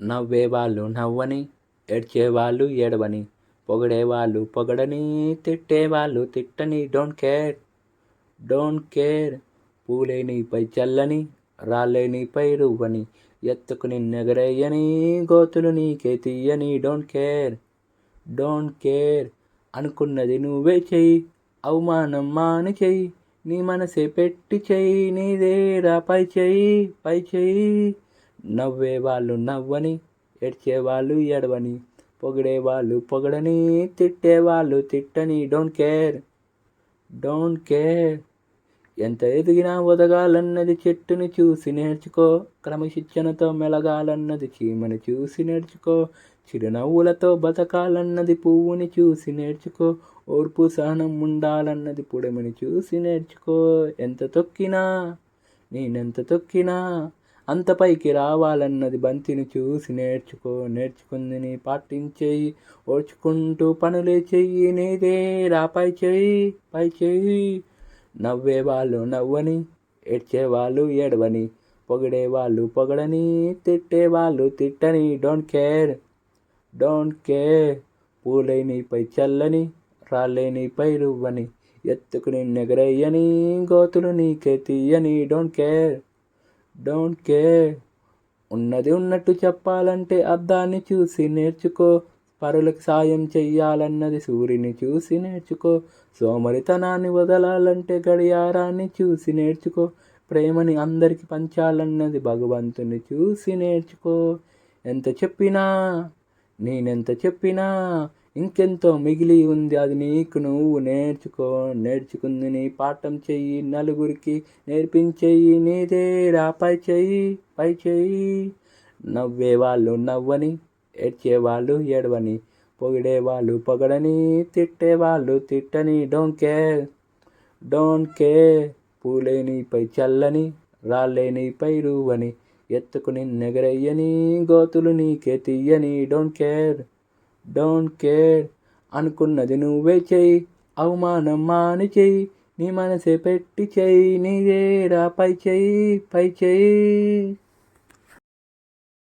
నవ్వేవాళ్ళు నవ్వని ఏడ్చేవాళ్ళు ఏడవని పొగిడేవాళ్ళు పొగడని తిట్టేవాళ్ళు తిట్టని డోంట్ కేర్ డోంట్ కేర్. పూలేనిపై చల్లని రాలేనిపై రువ్వని ఎత్తుకుని నెగరేయని గోతులు నీకే తీయని డోంట్ కేర్ డోంట్ కేర్. అనుకున్నది నువ్వే చెయ్యి అవమానం మాని చెయ్యి నీ మనసే పెట్టి చెయ్యి నీదేరా పై చెయ్యి పై చెయ్యి. నవ్వే వాళ్ళు నవ్వని ఏడ్చేవాళ్ళు ఎడవని పొగిడేవాళ్ళు పొగడని తిట్టేవాళ్ళు తిట్టని డోంట్ కేర్ డోంట్ కేర్ ఎంత ఎదిగినా ఒదగాలన్నది చెట్టుని చూసి నేర్చుకో క్రమశిక్షణతో మెలగాలన్నది చీమని చూసి నేర్చుకో చిరునవ్వులతో బతకాలన్నది పువ్వుని చూసి నేర్చుకో ఓర్పు సహనం ఉండాలన్నది పుడమిని చూసి నేర్చుకో. ఎంత తొక్కినా నేనెంత తొక్కినా అంత పైకి రావాలన్నది బంతిని చూసి నేర్చుకో నేర్చుకుందిని పాటించేయి ఓడ్చుకుంటూ పనులే చెయ్యి నీదే రాపై చెయ్యి పై చెయ్యి. నవ్వేవాళ్ళు నవ్వని ఏడ్చేవాళ్ళు ఏడవని పొగిడేవాళ్ళు పొగడని తిట్టేవాళ్ళు తిట్టని. Don't care don't care. పూలై పై చల్లని రాళ్ళే నీపై రువ్వని. ఎత్తుకు నిన్నెగరయ్యని గోతులు నీకే తీయని. Don't care. డోంట్ కేర్ ఉన్నది ఉన్నట్టు చెప్పాలంటే అద్దాన్ని చూసి నేర్చుకో. పరులకు సాయం చెయ్యాలన్నది సూర్యుని చూసి నేర్చుకో. సోమరితనాన్ని వదలాలంటే గడియారాన్ని చూసి నేర్చుకో. ప్రేమని అందరికి పంచాలన్నది భగవంతుని చూసి నేర్చుకో. ఎంత చెప్పినా నేనెంత చెప్పినా ఇంకెంతో మిగిలి ఉంది అది నీకు. నువ్వు నేర్చుకో నేర్చుకుంది నీ పాఠం చెయ్యి. నలుగురికి నేర్పించేయి నీదే రాపై చెయ్యి పై చెయ్యి. నవ్వేవాళ్ళు నవ్వని ఏడ్చేవాళ్ళు ఏడవని. పొగిడేవాళ్ళు పొగడని తిట్టేవాళ్ళు తిట్టని. Don't care don't care. పూలే నీపై చల్లని రాళ్ళే నీపై రువ్వని ఎత్తుకుని నెగరయ్యని గోతులు నీకే తీయని. Don't care. డోంట్ కేర్ అనుకున్నది నువ్వే చెయ్యి అవమానం మాని చెయ్యి నీ మనసే పెట్టి చెయ్యి నీదే రా పై చెయ్యి పై చెయ్యి